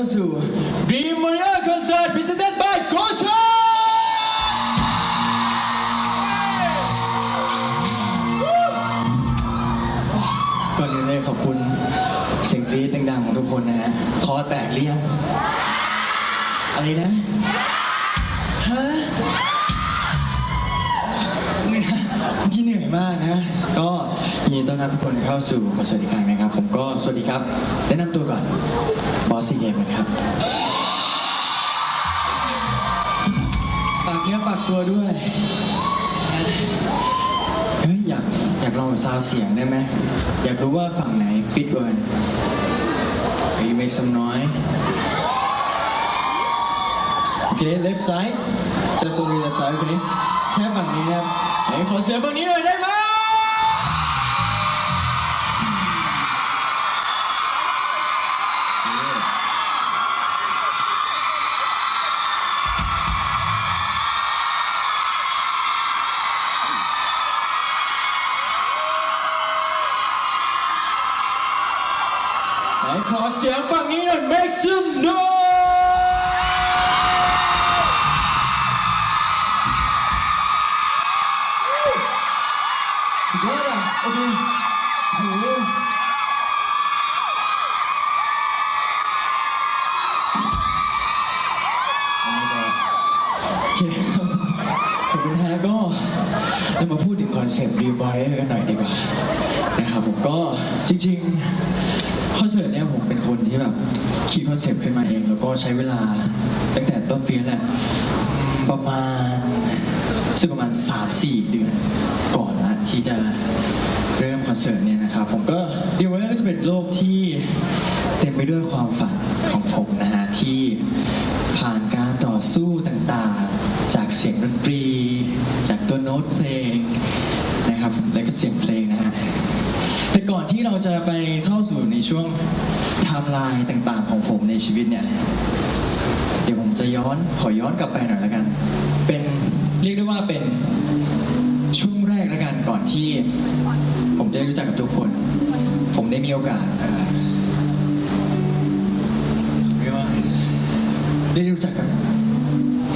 เข้าสู่ Dream Warrior Concert Presented by g o s h o ก่อนอื่นเลยขอบคุณเสียงกรี๊ดดังๆของทุกคนนะฮะคอแตกเรียงอะไรนะาสู่คอสิร์ตอีครั้งนะครับ ผมก็สวัสดีครับ แนะนำตัวก่อนบอสซีเกมนะครับ ฝากเนื้อฝากตัวด้วยเฮ้ยอยากอยากลองซาวเสียงได้ไหมอยากรู้ว่าฝั่งไหนฟิตกว่ากัน You make some noise Okay left side just only left side โอเคแค่ฝั่งนี้นะครับไหนขอเสียงฝั่งนี้หน่อยได้ไหม สุดยอดอะโอเคโอเคครับขอบคุณฮะก็เรามาพูดถึงคอนเซปต์รีบอยกันหน่อยดีกว่านะครับผมก็จริงๆคอนเสิร์ตเนี้ยผมเป็นคนที่แบบคิดคอนเซปต์ขึ้นมาเอง แล้วก็ใช้เวลาตั้งแต่ต้นปีแหละประมาณซึ่งประมาณ 3-4 เดือนก่อน ที่จะเริ่มคอนเสิร์ตเนี่ยนะครับ ผมก็เรียกว่าจะเป็นโลกที่เต็มไปด้วยความฝันของผมนะฮะที่ผ่านการต่อสู้ต่างๆ จากเสียงดนตรี จากตัวโน้ตเพลงนะครับและก็เสียงเพลงนะฮะแต่ก่อนที่เราจะไปเข้าสู่ในช่วงไทม์ไลน์ต่างๆ ของผมในชีวิตเนี่ยเดี๋ยวผมจะย้อนขอย้อนกลับไปหน่อยแล้วกัน เป็นเรียกได้ว่าเป็น ช่วงแรกแล้วกันก่อนที่ ผมจะได้รู้จักกับทุกคน ผมได้มีโอกาสเอ่อเรียกว่าได้รู้จักกับ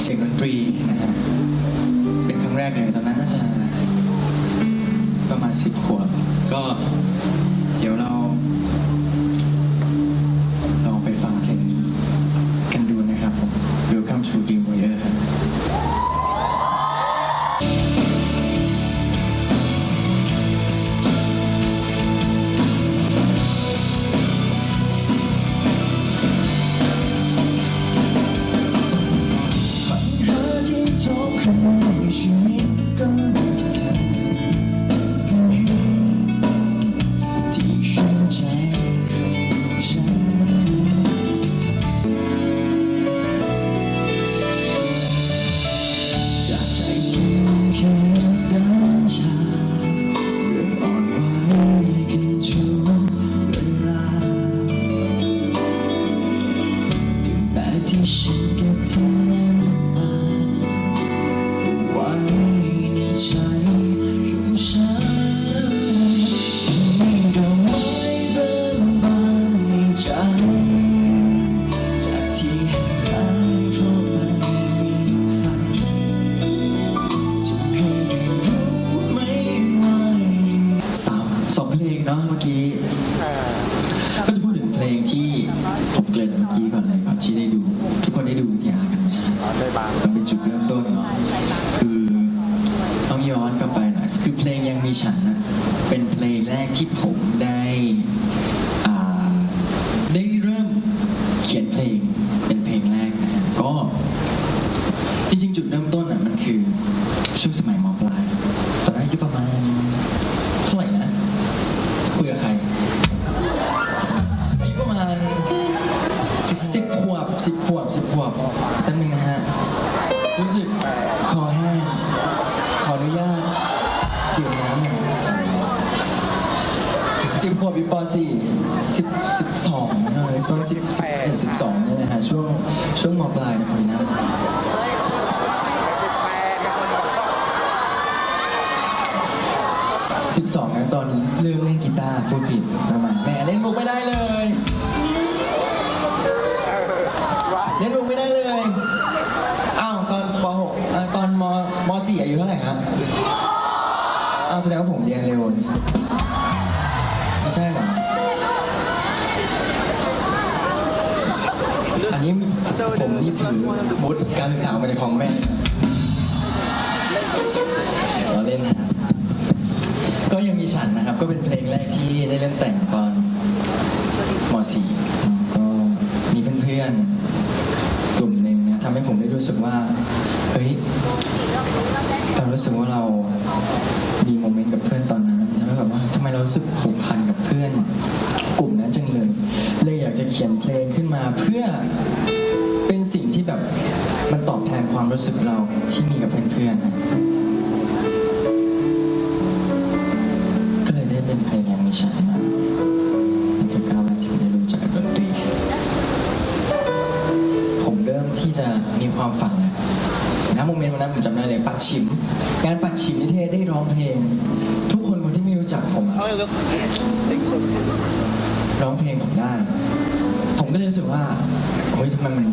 เสียงดนตรีนะฮะเป็นครั้งแรกเลยตอนนั้นน่าจะประมาณสิบขวบก็เดี๋ยว เขียนเพลงเป็นเพลงแรกนะฮะก็จริงๆจุดเริ่มต้นอะมันคือช่วงสมัยมปลายตอนนั้นอายุประมาณเท่าไหร่นะคุยกับใครอายุประมาณสิบขวบสิบขวบสิบขวบ พูดผิดประมาณแหมเล่นมุกไม่ได้เลย เล่นมุกไม่ได้เลย อ้าวตอนป .6 อ่าตอนมม .4 อายุเท่าไหร่ครับอ้าวแสดงว่าผมเรียนเร็วนี่ไม่ใช่เหรอ อันนี้ผมนี่ถือบุตรการศึกษามาจากของแม่ ฉันนะครับ ก็เป็นเพลงแรกที่ได้เริ่มแต่งตอนม .4 ก็มีเพื่อนๆกลุ่มหนึ่งนะทำให้ผมได้รู้สึกว่า เฮ้ย เรารู้สึกว่าเรามีโมเมนต์กับเพื่อนตอนนั้นแล้วแบบว่าทำไมเรารู้สึกผูกพันกับเพื่อน กลุ่มนั้นจังเลยเลยอยากจะเขียนเพลงขึ้นมาเพื่อเป็นสิ่งที่แบบมันตอบแทนความรู้สึกเราที่มีกับเพื่อนๆนะ มีความฝันนะณโมเมนต์วันนั้นผมจำได้เลยปัดชิม งานปัดชิมนิเทศได้ร้องเพลง ทุกคนคนที่ไม่รู้จักผมอะ Oh, look. Thank you so much. ร้องเพลงผมได้ ผมก็เลยรู้สึกว่าเฮ้ยทำไมมัน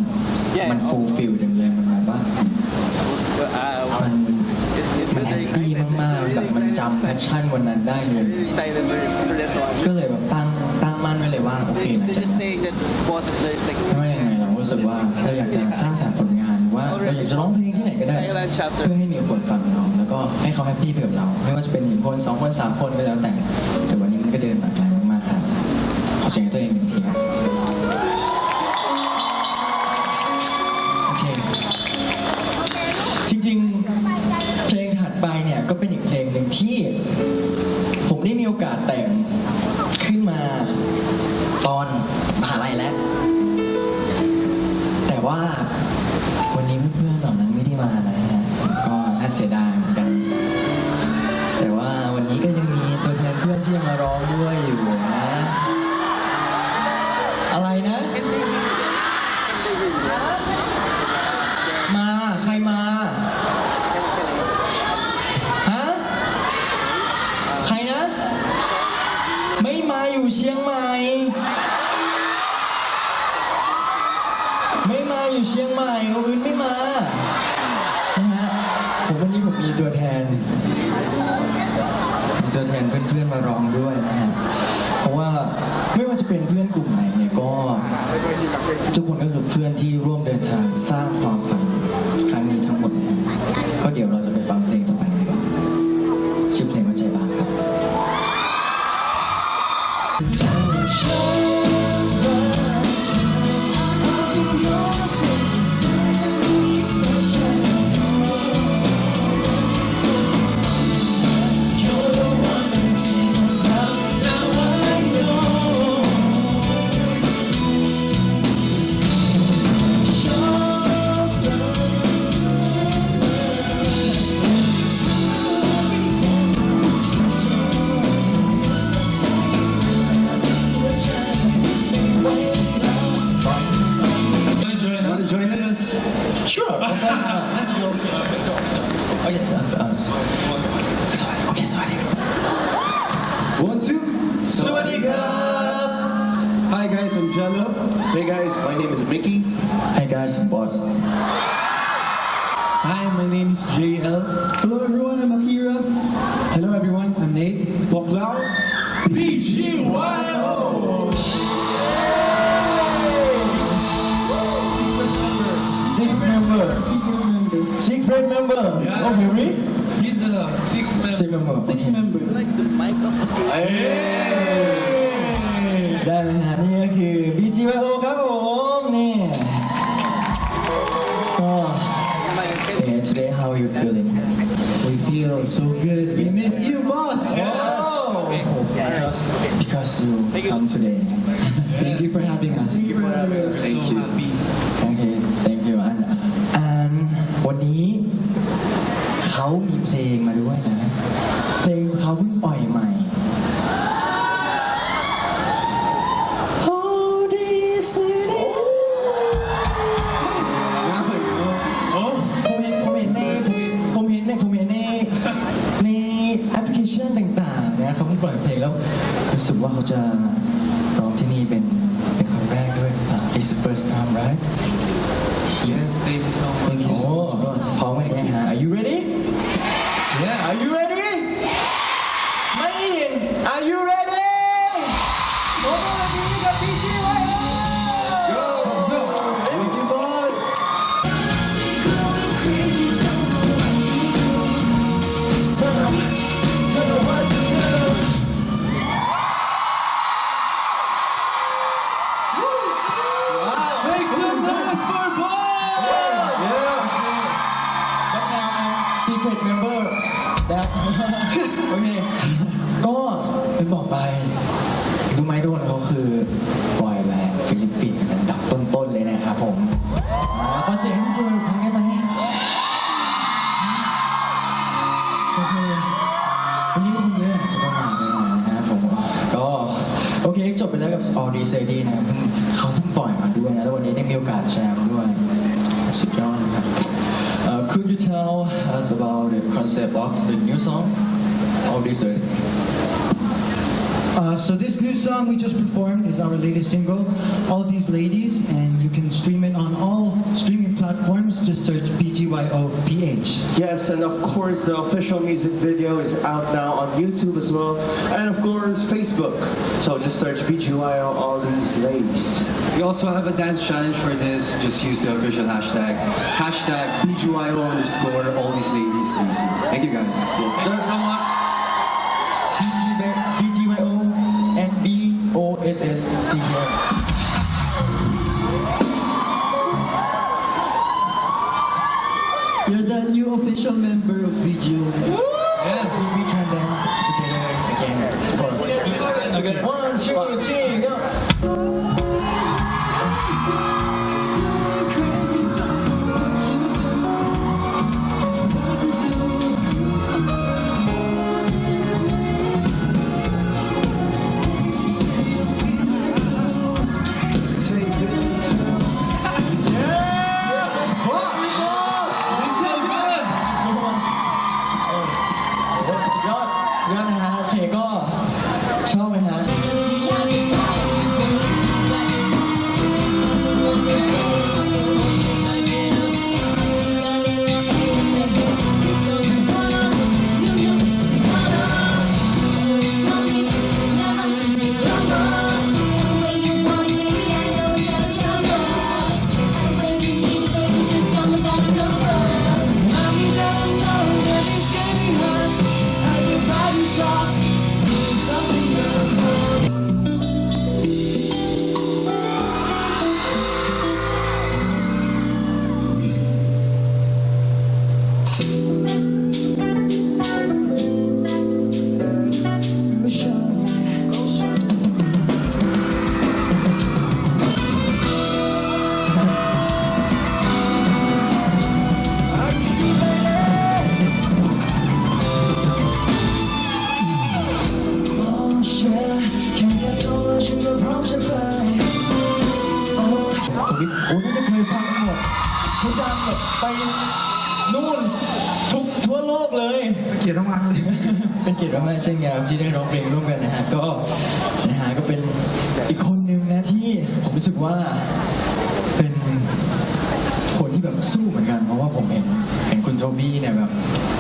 Yeah. มันฟูลฟิลจังเลยมันแบบว่า Uh, มัน it's, it's มันแฮ really ปปี้ excited. มากๆแบบมันจำแพชชั่นวันนั้นได้เลย Really excited for, for this one. ก็เลยแบบตั้งตั้งมั่นไว้เลยว่าโอเค They, นะ they're จะ just saying that boss is there's like ไม่ว่ายังไงเรารู้สึกว่าเราอยากจะสร้างสรรค์ผลงานว่า เราอยากจะร้องเพลงที่ไหนก็ได้ Thailand chapter เพื่อให้มีคนฟังเราแล้วก็ให้เขาแฮปปี้ไปกับเรา ไม่ว่าจะเป็นหนึ่งคนสองคนสามคนก็แล้วแต่แต่วันนี้มันก็เดินมาไกลมากๆครับขอเสียงให้ตัวเองหนึ่งทีครับ Love. Hello, I'm Akira. Hello, everyone. I'm Nate. Walk loud. BGYO! Six member. Six great member. Yeah. Oh, Henry? He's the sixth member. Six member. Six member. Like the mic of. Hey. Hey. Dan, ini you come today. Thank you for having us. Thank you for having us. Thank So you. happy. Okay, thank you. And, and วันนี้เขามีเพลงมาด้วยนะ เพลงเขาเพิ่งปล่อยใหม่ Hold this city โอ้ผมเห็นผมเห็นในผมเห็นผมเห็นในผมเห็นในในแอปพลิเคชันต่างๆในปล่อยเพลงแล้วรู้สึกว่าเขาจะ All d s a d y นะครับเพิ่งเขาเพิ่งปล่อยมาด้วยนะ แล้ววันนี้ได้มีโอกาสแชร์มาด้วย สุดยอดนะครับ Uh, could you tell us about the concept of the new song? All d s a d y Uh, so this new song we just performed is our latest single, All These Ladies, and you can stream it on all streaming platforms. Just search BGYOPH. Yes, and of course the official music video is out now on YouTube as well, and of course Facebook. So just search BGYO all these ladies. We also have a dance challenge for this. Just use the official hashtag. Hashtag BGYO underscore all these ladies. Thank you guys. Yes, sir. so much. BGYO and BOSS เขาดังแบบไปนู่นทุกทั่วโลกเลย เกียรติมากเลยเป็นเกียรติมากๆเช่นกันครับที่ได้ร้องเพลงร่วมกันนะฮะก็นะฮะก็เป็นอีกคนหนึ่งนะที่ผมรู้สึกว่าเป็นคนที่แบบสู้เหมือนกัน เพราะว่าผมเห็นเห็นคุณโทบี้เนี่ยแบบ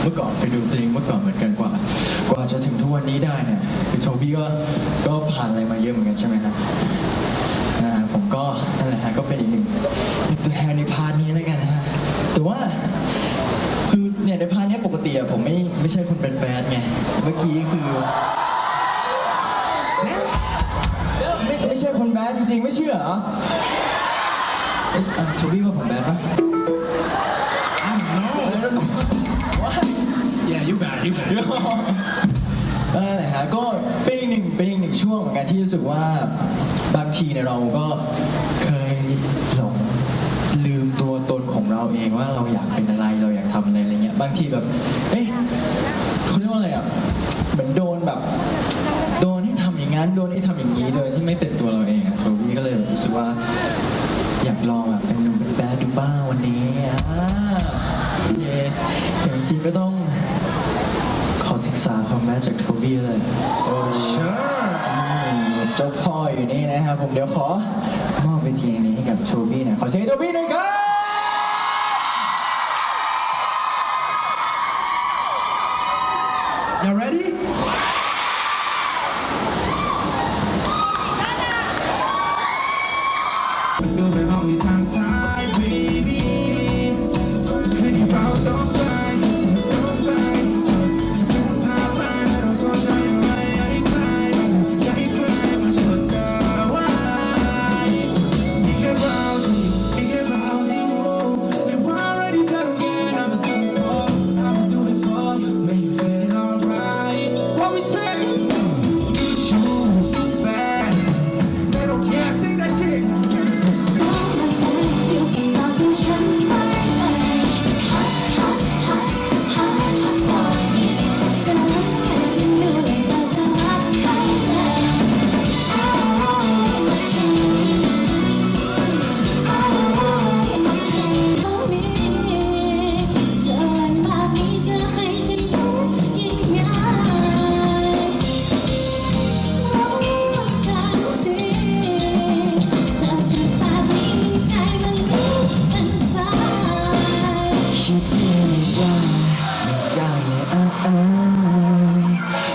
เมื่อก่อนไปดูเพลงเมื่อก่อนเหมือนกันกว่า กว่าจะถึงทุกวันนี้ได้เนี่ยคุณโทบี้ก็ก็ผ่านอะไรมาเยอะเหมือนกันใช่ไหมครับอ่าผมก็นั่นแหละฮะก็เป็นอีกหนึ่งอีกตัวแทนในพาร์ทนี้แล้วกันนะฮะแต่ว่าคือเนี่ยในพาร์ทเนี้ยปกติ อะผมไม่ไม่ใช่คนแบดๆไง เมื่อกี้คือไม่ไม่ใช่คนแบดจริง ๆ ไม่เชื่อเหรอเอ๊ะอะชูบี้ว่าผมแบดปะอ้าว no What? Yeah, you bad, you bad. เออนะฮะก็เป็นอีกหนึ่งเป็นอีกหนึ่งช่วงเหมือนกันที่รู้สึกว่าบางทีเนี่ยเราก็เคยหลงลืมตัวตนของ เราเองว่าเราอยากเป็นอะไรเราอยากทำอะไรอะไรเงี้ยบางทีแบบเอ๊ะเขาเรียกว่าอะไรอะเหมือนโดนแบบ โดนที่ทำอย่างนั้นโดนที่ทำอย่างนี้โดยที่ไม่เป็นตัวเราเองอะโทบี้ก็เลยรู้สึกว่า อยากลองอะเป็นหนุ่มเป็นแบดดูบ้างวันนี้อ่าโอเคแต่จริงๆก็ต้อง ขอศึกษาความแม้จากโทบี้เลย โอ้เจ้าพ่ออยู่นี่นะครับผมเดี๋ยวขอมอบเวทีนี้ให้กับโชบี้หน่อยขอเสียงให้โชบี้หน่อยครับ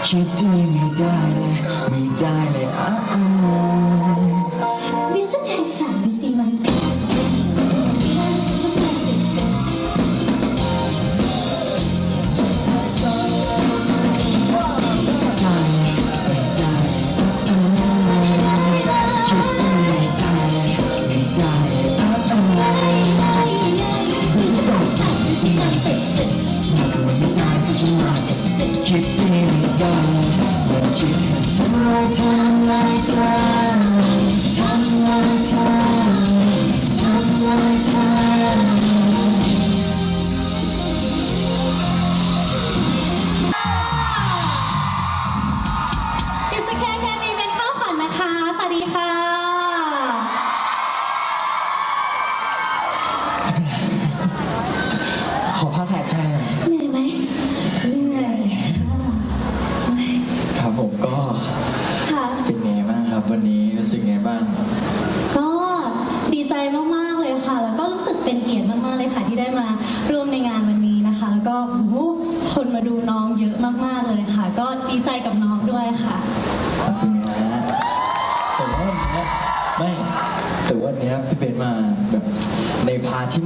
คิดดีไม่ได้เลยไม่ได้เลยอะ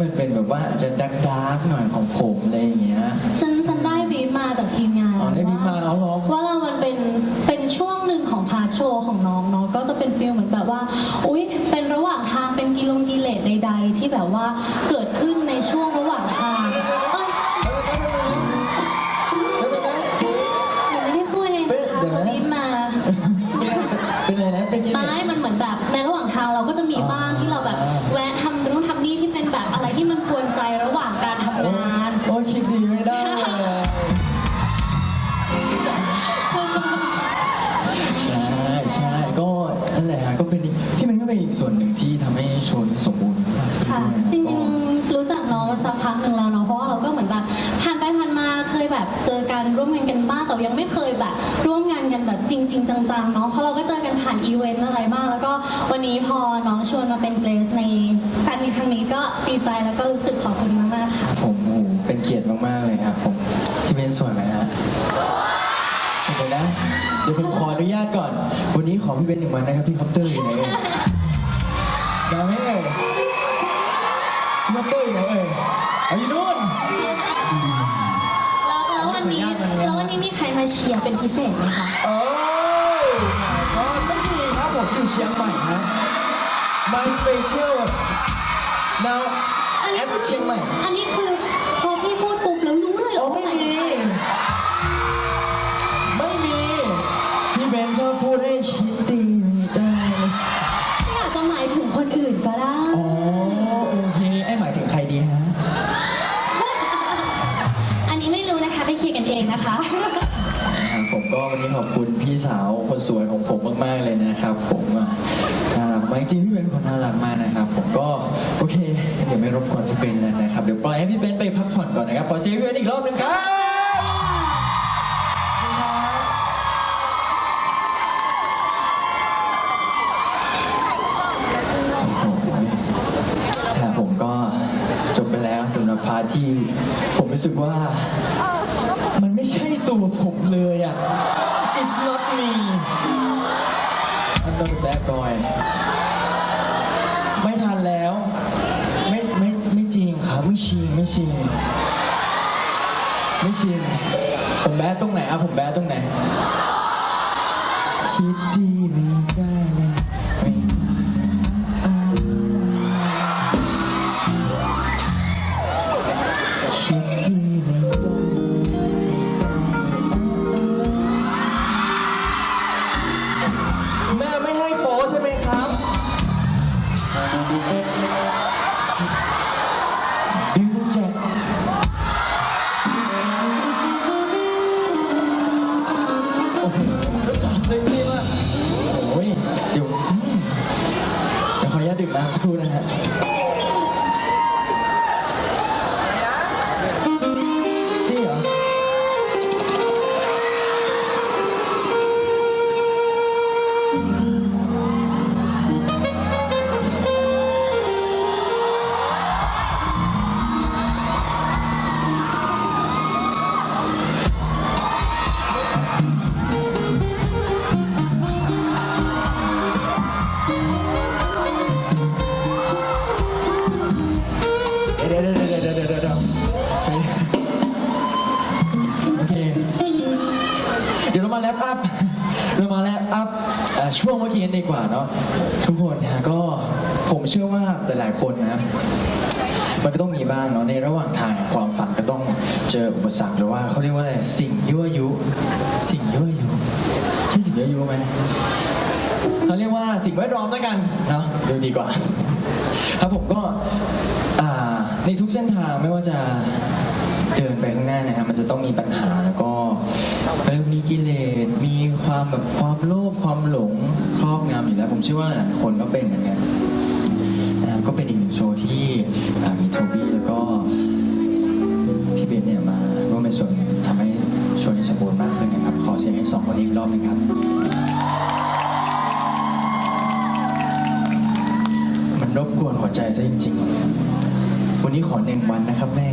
มันเป็นแบบว่าอาจจะดักดาร์กๆหน่อยของผมอะไรอย่างเงี้ย ฉันฉันได้บีบมาจากทีมงานอ๋อได้บีบมาแล้วเหรอ ว่าเรามันเป็นเป็นช่วงหนึ่งของพาร์ทโชว์ของน้องเนาะก็จะเป็นฟีลเหมือนแบบว่า อุ๊ย เป็นระหว่างทางเป็นกิโลกิเลสใด ๆ ที่แบบว่าเกิดขึ้นในช่วงระหว่างทางเอ้ยยังไม่ได้พูดเลยนะคะเดี๋ยวนะเขาบีบมา เป็นอะไรนะเป็นกี่ไม่มันเหมือนแบบ งานกันบ้างแต่ยังไม่เคยแบบ ร่วมงานกันแบบจริงๆจังๆเนาะเพราะเราก็เจอกันผ่านอีเวนต์อะไรบ้างแล้วก็วันนี้พอน้องชวนมาเป็นเกรสในการมีครั้งนี้ก็ดีใจแล้วก็รู้สึกขอบคุณมากๆค่ะผมเป็นเกียรติมากๆเลยครับผมพี่เบนสวยไหมฮะเดี๋ยวนะเดี๋ยวผมขออนุญาตก่อน วันนี้ขอพี่เบนหนึ่งวันนะครับพี่คอปเตอร์อยู่ไหนเอ่ยมาไหมเอ่ยคอปเตอร์อยู่ไหนเอ่ย มีใครมาเชียร์เป็นพิเศษไหมคะ โอ้ยก็ไม่มีครับผมอยู่เชียงใหม่ฮะ My special now อันนี้ at เชียงใหม่อันนี้คือพอพี่พูดปุ๊บแล้วรู้เลยเหรโอ้อไม่ว่ามีไม่ ผมมากๆเลยนะครับ ผมอ่าจริงพี่เบนคนน่ารักมากนะครับ ผมก็โอเคเดี๋ยวไม่รบกวนพี่เบนแล้วนะครับเดี๋ยวปล่อยให้พี่เบนไปพักผ่อนก่อนนะครับขอเชียงพี่เบนอีกรอบหนึ่งครับผมก็จบไปแล้วสำหรับพาร์ทที่ผมรู้สึกว่ามันไม่ใช่ตัวผมเลยอะ I'm not a bad boy ไม่ทันแล้ว ไม่ไม่ไม่จริงครับไม่ชิงไม่ชิงไม่ชินผมแบดตรงไหนอะผมแบดตรงไหน คิดดี มันก็ต้องมีบ้างเนาะในระหว่างทางความฝันก็ต้องเจออุปสรรคหรือว่าเขาเรียกว่าอะไรสิ่งยั่วยุ สิ่งยั่วยุใช่สิ่งยั่วยุไหมเขาเรียกว่าสิ่งแวดล้อมแล้วกันเนาะดูดีกว่า ครับผมก็ในทุกเส้นทางไม่ว่าจะเดินไปข้างหน้านะครับมันจะต้องมีปัญหาแล้วก็มมีกิเลสมีความแบบความโลภความหลงครอบงำอยู่แล้ว ผมเชื่อว่าหลายคนก็เป็นเหมือนกัน ก็เป็นอีกหนึ่งโชว์ที่มีโทบี้แล้วก็พี่เบนเนี่ยมาร่วมเป็นส่วนหนึ่งทำให้โชว์นี้สมบูรณ์มากขึ้นนะครับ ขอเสียงให้สองคนอีกรอบหนึงครับมันรบกวนหัวใจซะจริงๆ วันนี้ขอหนึ่งวันนะครับแม่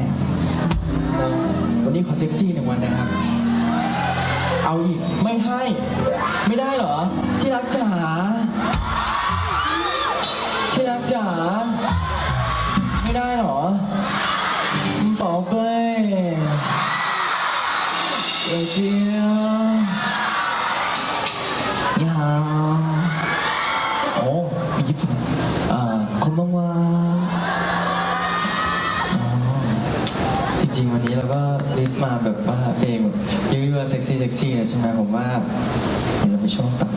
วันนี้ขอเซ็กซี่หนึ่งวันนะครับ เอาอีกไม่ให้ ไม่ได้เหรอ ที่รักจ๋า จ๋าไม่ได้หรอเป่าเป้ยเอเจียยาวโอ้มีญี่ปุ่นอ่าคุณบังว่าจริงๆ วันนี้เราก็ลิสต์มาแบบว่าเพลงแบบยูวิวเซ็กซี่เซ็กซี่ใช่ไหมผมว่าเดี๋ยวเราไปช่วงต่อ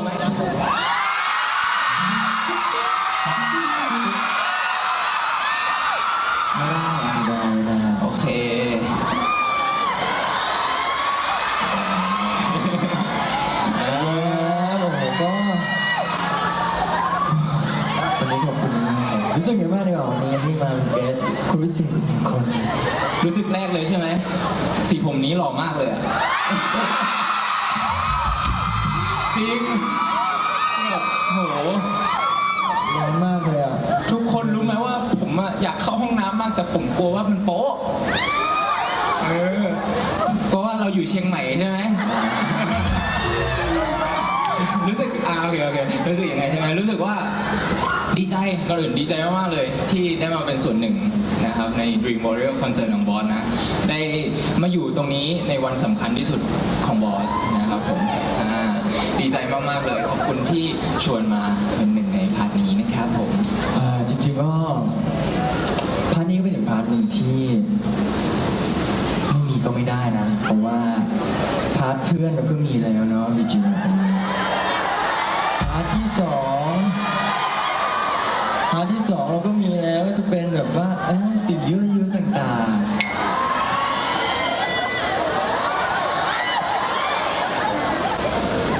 งที่นี่แต่งตัวไหมไม่ได้ไม่ได้ได้โอเค อ่าผมก็กันบ้างดีกว่าวันนี้ที่มาเป็นเบสคุณรู้สึกคน รู้สึกแรกเลยใช่ไหม สีผมนี้หล่อมากเลยอะ จริงแบบโหแรงมากเลยอะ ทุกคนรู้ไหมว่าผมอะอยากเข้าห้องน้ำมากแต่ผมกลัวว่ามันโป๊ะ เออเพราะว่าเราอยู่เชียงใหม่ใช่ไหม รู้สึกอาโอเคโอเครู้สึกยังไงใช่ไหมรู้สึกว่าดีใจก่อนอื่นดีใจมาก ๆ เลย ที่ได้มาเป็นส่วนหนึ่งนะครับ ใน Dream Warrior Concert ของบอสนะ ได้มาอยู่ตรงนี้ในวันสำคัญที่สุดของบอสนะครับผม ดีใจมากๆเลย ขอบคุณที่ชวนมาเป็นหนึ่งในพาร์ทนี้นะครับผมอ่าจริงๆก็พาร์ทนี้ก็เป็นอีกพาร์ทหนึ่งที่ไม่มีก็ไม่ได้นะ เพราะว่าพาร์ทเพื่อนเราก็มีแล้วเนาะจริงๆพาร์ทที่สองพาร์ทที่สองเราก็มีแล้วจะเป็นแบบว่าสิ่งยั่วยุต่างๆ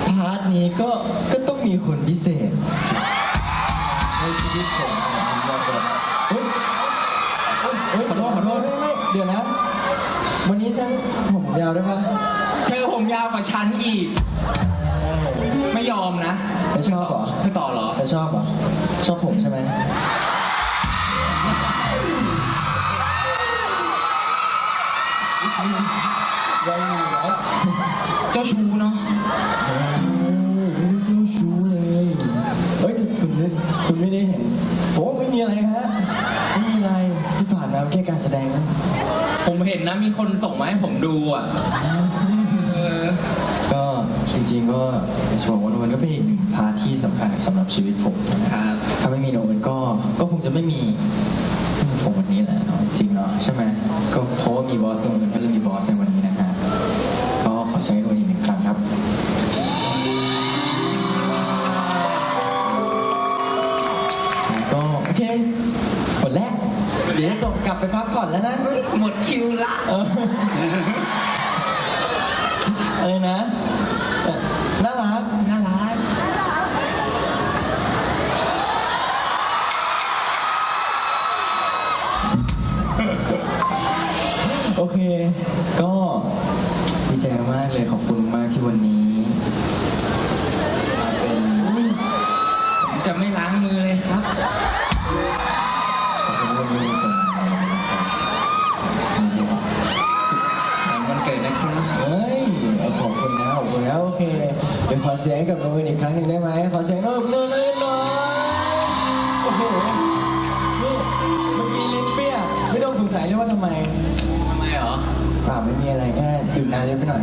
พาร์ทนี้ ก็ก็ต้องมีคนพิเศษในชีวิตผมเนี่ยผมอยากแบบเฮ้ยเฮ้ยเฮ้ยขอโทษขอโทษไม่ไม่เดี๋ยวนะ วันนี้ฉันผมยาวได้ปะเธอผมยาวกว่าฉันอีก ไม่ยอมนะไม่ชอบเหรอไม่ต่อเหรอไม่ชอบเหรอชอบผมใช่ไหมยังอยู่แล้วเจ้าชู้เนาะ โอ้ยไม่ได้เจ้าชู้เลย เฮ้ยแต่คุณไม่คุณไม่ได้เห็นโอ้ไม่มีอะไรฮะ ไม่มีอะไรที่ผ่านมา แค่การแสดงนะผมเห็นนะมีคนส่งมาให้ผมดูอะเออก็จริงๆก็ในส่วนของโนเอนก็เป็นอีกหนึ่งพาร์ทที่สำคัญสำหรับชีวิตผมนะครับ ถ้าไม่มีโนเอนก็ก็คงจะไม่มีไม่มีผมวันนี้แหละเอาจริงเนาะใช่ไหมก็เพราะว่ามีบอสโนเอน ไปพักผ่อนแล้วนะ หมดคิวละ เดี๋ยวขอเสียงให้กับโนเอนอีกครั้งหนึ่งได้ไหมขอเสียงโนเอนโนเอนหน่อยโอ้โหนี่เมื่อกี้ลิ้นเปี้ยไม่ต้องสงสัยเลยว่าทำไมทำไมเหรอเปล่าไม่มีอะไรแค่ดื่มน้ำเยอะไปหน่อย